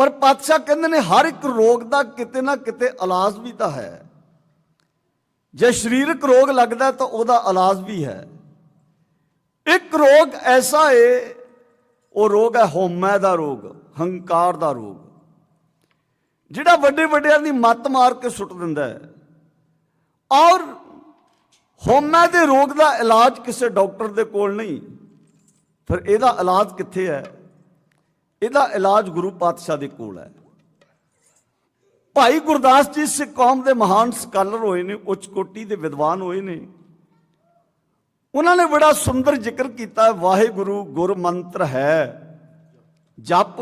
ਪਰ ਪਾਤਸ਼ਾਹ ਕਹਿੰਦੇ ਨੇ ਹਰ ਇੱਕ ਰੋਗ ਦਾ ਕਿਤੇ ਨਾ ਕਿਤੇ ਇਲਾਜ ਵੀ ਤਾਂ ਹੈ। ਜੇ ਸਰੀਰਕ ਰੋਗ ਲੱਗਦਾ ਤਾਂ ਉਹਦਾ ਇਲਾਜ ਵੀ ਹੈ। ਇੱਕ ਰੋਗ ਐਸਾ ਏ, ਉਹ ਰੋਗ ਹੈ ਹਉਮੈ ਦਾ ਰੋਗ, ਹੰਕਾਰ ਦਾ ਰੋਗ। ਜਿਹੜਾ ਵੱਡੇ ਵੱਡਿਆਂ ਦੀ ਮੱਤ ਮਾਰ ਕੇ ਸੁੱਟ ਦਿੰਦਾ ਹੈ। ਔਰ ਹਉਮੈ ਦੇ ਰੋਗ ਦਾ ਇਲਾਜ ਕਿਸੇ ਡਾਕਟਰ ਦੇ ਕੋਲ ਨਹੀਂ। ਫਿਰ ਇਹਦਾ ਇਲਾਜ ਕਿੱਥੇ ਹੈ? ਇਹਦਾ ਇਲਾਜ ਗੁਰੂ ਪਾਤਸ਼ਾਹ ਦੇ ਕੋਲ ਹੈ। ਭਾਈ ਗੁਰਦਾਸ ਜੀ ਸਿੱਖ ਕੌਮ ਦੇ ਮਹਾਨ ਸਕਾਲਰ ਹੋਏ ਨੇ, ਉੱਚ ਕੋਟੀ ਦੇ ਵਿਦਵਾਨ ਹੋਏ ਨੇ। ਉਹਨਾਂ ਨੇ ਬੜਾ ਸੁੰਦਰ ਜ਼ਿਕਰ ਕੀਤਾ, ਵਾਹਿਗੁਰੂ ਗੁਰ ਮੰਤਰ ਹੈ, ਜਪ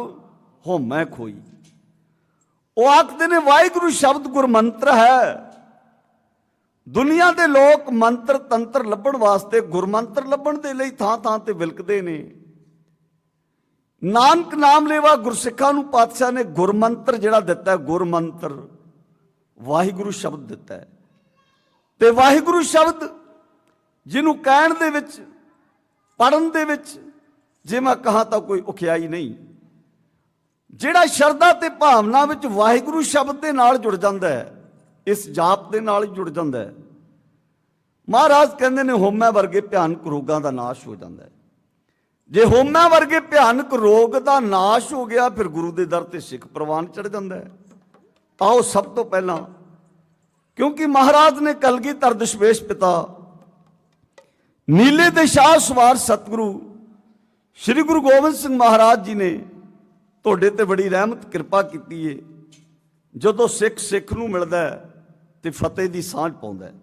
ਹੋਮੈ ਖੋਈ। ਉਹ ਆਖਦੇ ਨੇ, ਵਾਹਿਗੁਰੂ ਸ਼ਬਦ ਗੁਰ ਮੰਤਰ ਹੈ। ਦੁਨੀਆ ਦੇ ਲੋਕ ਮੰਤਰ ਤੰਤਰ ਲੱਭਣ ਵਾਸਤੇ ਗੁਰਮੰਤਰ ਲੱਭਣ ਦੇ ਲਈ ਥਾਂ ਥਾਂ ਤੇ ਵਿਲਕਦੇ ਨੇ। ਨਾਨਕ ਨਾਮ ਲੈਵਾ ਗੁਰਸਿੱਖਾਂ ਨੂੰ ਪਾਤਸ਼ਾਹ ਨੇ ਗੁਰਮੰਤਰ ਜਿਹੜਾ ਦਿੱਤਾ ਹੈ, ਗੁਰਮੰਤਰ। ਵਾਹਿਗੁਰੂ ਸ਼ਬਦ ਦਿੱਤਾ ਹੈ। ਤੇ ਵਾਹਿਗੁਰੂ ਸ਼ਬਦ ਜਿਹਨੂੰ ਕਹਿਣ ਦੇ ਵਿੱਚ ਪੜਨ ਦੇ ਵਿੱਚ, ਜੇ ਮੈਂ ਕਹਾ ਤਾਂ ਕੋਈ ਉਖਿਆਈ ਨਹੀਂ। ਜਿਹੜਾ ਸ਼ਰਧਾ ਤੇ ਭਾਵਨਾ ਵਿੱਚ ਵਾਹਿਗੁਰੂ ਸ਼ਬਦ ਦੇ ਨਾਲ ਜੁੜ ਜਾਂਦਾ ਹੈ, ਇਸ ਜਾਪ ਦੇ ਨਾਲ ਜੁੜ ਜਾਂਦਾ ਹੈ। ਮਹਾਰਾਜ ਕਹਿੰਦੇ ਨੇ ਹੋਮੈ ਵਰਗੇ ਭਿਆਨਕ ਰੋਗਾਂ ਦਾ ਨਾਸ਼ ਹੋ ਜਾਂਦਾ ਹੈ। ਜੇ ਹੋਮੈ ਵਰਗੇ ਭਿਆਨਕ ਰੋਗ ਦਾ ਨਾਸ਼ ਹੋ ਗਿਆ, ਫਿਰ ਗੁਰੂ ਦੇ ਦਰ ਤੇ ਸਿੱਖ ਪ੍ਰਵਾਨ ਚੜ ਜਾਂਦਾ ਹੈ। ਆਓ ਸਭ ਤੋਂ ਪਹਿਲਾਂ, ਕਿਉਂਕਿ ਮਹਾਰਾਜ ਨੇ ਕਲਗੀ ਕਲਗੀਧਰ ਦਸ਼ਮੇਸ਼ ਪਿਤਾ, ਨੀਲੇ ਦੇ ਸ਼ਾਹ ਸਵਾਰ ਸਤਿਗੁਰੂ, ਸ੍ਰੀ ਗੁਰੂ ਗੋਬਿੰਦ ਸਿੰਘ ਮਹਾਰਾਜ ਜੀ ਨੇ ਤੁਹਾਡੇ ਤੇ ਬੜੀ ਰਹਿਮਤ, ਕਿਰਪਾ ਕੀਤੀ ਏ। ਜਦੋਂ ਸਿੱਖ ਸਿੱਖ ਨੂੰ ਮਿਲਦਾ ਹੈ, ਤੇ ਫਤਿਹ ਦੀ ਸਾਂਝ ਪਾਉਂਦਾ ਹੈ।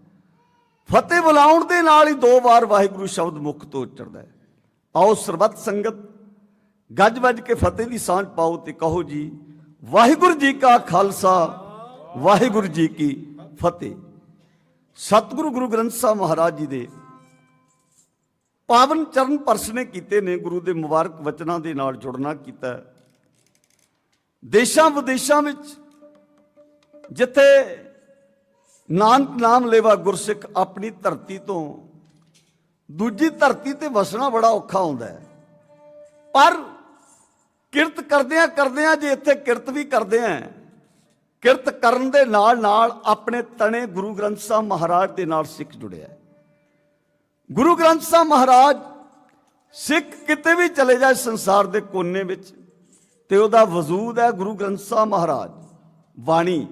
ਫਤਿਹ ਬੁਲਾਉਣ ਦੇ ਨਾਲ ਹੀ ਦੋ ਵਾਰ ਵਾਹਿਗੁਰੂ ਸ਼ਬਦ ਮੁਖ ਤੋਂ ਉਚਰਦਾ ਹੈ। ਆਓ ਸਰਬੱਤ ਸੰਗਤ, ਗੱਜ ਵੱਜ ਕੇ ਫਤਿਹ ਦੀ ਸਾਂਝ ਪਾਓ ਤੇ ਕਹੋ ਜੀ, ਵਾਹਿਗੁਰੂ ਜੀ ਕਾ ਖਾਲਸਾ, ਵਾਹਿਗੁਰੂ ਜੀ ਕੀ ਫਤਿਹ। ਸਤਿਗੁਰੂ ਗੁਰੂ ਗ੍ਰੰਥ ਸਾਹਿਬ ਮਹਾਰਾਜ ਜੀ ਦੇ ਪਾਵਨ ਚਰਨ ਪਰਸਨੇ ਕੀਤੇ ਨੇ, ਗੁਰੂ ਦੇ ਮੁਬਾਰਕ ਵਚਨਾਂ ਦੇ ਨਾਲ ਜੁੜਨਾ ਕੀਤਾ ਦੇਸ਼ਾਂ ਵਿਦੇਸ਼ਾਂ ਵਿੱਚ ਜਿੱਥੇ ਨਾਨਕ ਨਾਮ ਲੇਵਾ ਗੁਰਸਿੱਖ ਆਪਣੀ ਧਰਤੀ ਤੋਂ ਦੂਜੀ ਧਰਤੀ ਤੇ ਵਸਣਾ ਬੜਾ ਔਖਾ ਹੁੰਦਾ ਹੈ। ਪਰ ਕਿਰਤ ਕਰਦਿਆਂ ਕਰਦਿਆਂ ਜੇ ਇੱਥੇ ਕਿਰਤ ਵੀ ਕਰਦੇ ਆ, ਕਿਰਤ ਕਰਨ ਦੇ ਨਾਲ ਨਾਲ ਆਪਣੇ ਤਣੇ ਗੁਰੂ ਗ੍ਰੰਥ ਸਾਹਿਬ ਮਹਾਰਾਜ ਦੇ ਨਾਲ ਸਿੱਖ ਜੁੜਿਆ ਗੁਰੂ ਗ੍ਰੰਥ ਸਾਹਿਬ ਮਹਾਰਾਜ ਸਿੱਖ ਕਿਤੇ ਵੀ ਚਲੇ ਜਾਏ ਸੰਸਾਰ ਦੇ ਕੋਨੇ ਵਿੱਚ, ਤੇ ਉਹਦਾ ਵਜੂਦ ਹੈ ਗੁਰੂ ਗ੍ਰੰਥ ਸਾਹਿਬ ਮਹਾਰਾਜ, ਬਾਣੀ।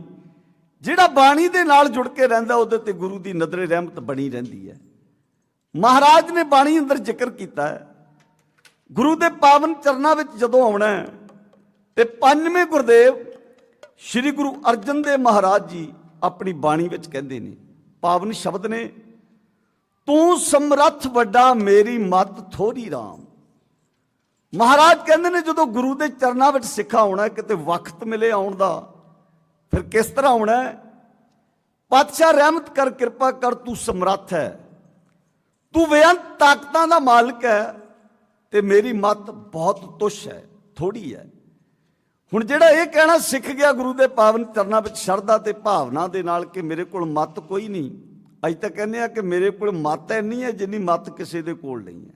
ਜਿਹੜਾ ਬਾਣੀ ਦੇ ਨਾਲ ਜੁੜ ਕੇ ਰਹਿੰਦਾ, ਉਹਦੇ ਤੇ ਗੁਰੂ ਦੀ ਨਜ਼ਰੇ ਰਹਿਮਤ ਬਣੀ ਰਹਿੰਦੀ ਹੈ। ਮਹਾਰਾਜ ਨੇ ਬਾਣੀ ਅੰਦਰ ਜ਼ਿਕਰ ਕੀਤਾ ਹੈ। ਗੁਰੂ ਦੇ ਪਾਵਨ ਚਰਨਾਂ ਵਿੱਚ ਜਦੋਂ ਆਉਣਾ ਹੈ, ਤੇ ਪੰਜਵੇਂ ਗੁਰਦੇਵ ਸ੍ਰੀ ਗੁਰੂ ਅਰਜਨ ਦੇਵ ਮਹਾਰਾਜ ਜੀ ਆਪਣੀ ਬਾਣੀ ਵਿੱਚ ਕਹਿੰਦੇ ਨੇ, ਪਾਵਨ ਸ਼ਬਦ ਨੇ, ਤੂੰ ਸਮਰੱਥ ਵੱਡਾ, ਮੇਰੀ ਮਤ ਥੋੜੀ RAM ਮਹਾਰਾਜ ਕਹਿੰਦੇ ਨੇ, ਜਦੋਂ ਗੁਰੂ ਦੇ ਚਰਨਾਂ ਵਿੱਚ ਸਿੱਖਾ ਆਉਣਾ ਕਿਤੇ ਵਕਤ ਮਿਲੇ ਆਉਣ ਦਾ, ਫਿਰ ਕਿਸ ਤਰ੍ਹਾਂ ਆਉਣਾ ਪਾਤਸ਼ਾਹ ਰਹਿਮਤ ਕਰ, ਕਿਰਪਾ ਕਰ, ਤੂੰ ਸਮਰੱਥ ਹੈ। ਤੂੰ ਬੇਅੰਤ ਤਾਕਤਾਂ ਦਾ ਮਾਲਕ ਹੈ ਤੇ ਮੇਰੀ ਮਤ ਬਹੁਤ ਤੁਸ਼ ਹੈ ਥੋੜੀ ਹੈ। ਹੁਣ ਜਿਹੜਾ ਇਹ ਕਹਿਣਾ ਸਿੱਖ ਗਿਆ ਗੁਰੂ ਦੇ ਪਾਵਨ ਚਰਨਾਂ ਵਿੱਚ ਸ਼ਰਧਾ ਤੇ ਭਾਵਨਾ ਦੇ ਨਾਲ ਕਿ ਮੇਰੇ ਕੋਲ ਮਤ ਕੋਈ ਨਹੀਂ ਅੱਜ ਤਾਂ ਕਹਿੰਦੇ ਆ ਕਿ ਮੇਰੇ ਕੋਲ ਮਤ ਇੰਨੀ ਹੈ ਜਿੰਨੀ ਮਤ ਕਿਸੇ ਦੇ ਕੋਲ ਨਹੀਂ ਹੈ।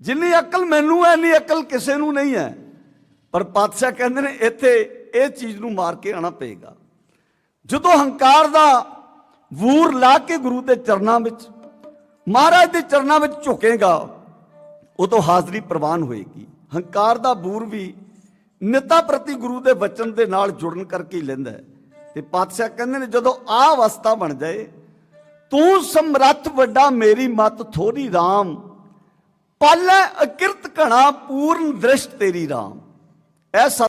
ਜਿੰਨੀ ਅਕਲ ਮੈਨੂੰ ਹੈ, ਇੰਨੀ ਅਕਲ ਕਿਸੇ ਨੂੰ ਨਹੀਂ ਹੈ। ਪਰ ਪਾਤਸ਼ਾਹ ਕਹਿੰਦੇ ਨੇ, ਇੱਥੇ ਇਹ ਚੀਜ਼ ਨੂੰ ਮਾਰ ਕੇ ਆਣਾ ਪਏਗਾ। ਜਦੋਂ ਹੰਕਾਰ ਦਾ ਵੂਰ ਲਾ ਕੇ ਗੁਰੂ ਦੇ ਚਰਨਾਂ ਵਿੱਚ ਮਹਾਰਾਜ ਦੇ ਚਰਨਾਂ ਵਿੱਚ ਝੁਕੇਗਾ, ਉਦੋਂ ਹਾਜ਼ਰੀ ਪ੍ਰਵਾਨ ਹੋਏਗੀ। ਹੰਕਾਰ ਦਾ ਬੂਰ ਵੀ ਨਿਤਾ ਪ੍ਰਤੀ ਗੁਰੂ ਦੇ ਵਚਨ ਦੇ ਨਾਲ ਜੁੜਨ ਕਰਕੇ ਹੀ ਲੈਂਦਾ ਤੇ ਪਾਤਸ਼ਾਹ ਕਹਿੰਦੇ ਨੇ, ਜਦੋਂ ਆ ਅਵਸਥਾ ਬਣ ਜਾਏ, ਤੂੰ ਸਮਰੱਥ ਵੱਡਾ, ਮੇਰੀ ਮਤ ਥੋੜੀ RAM ਪਾਲੈ ਅਕਿਰਤ ਘਣਾ, ਪੂਰਨ ਦ੍ਰਿਸ਼ਟ ਤੇਰੀ RAM ਐਸਾ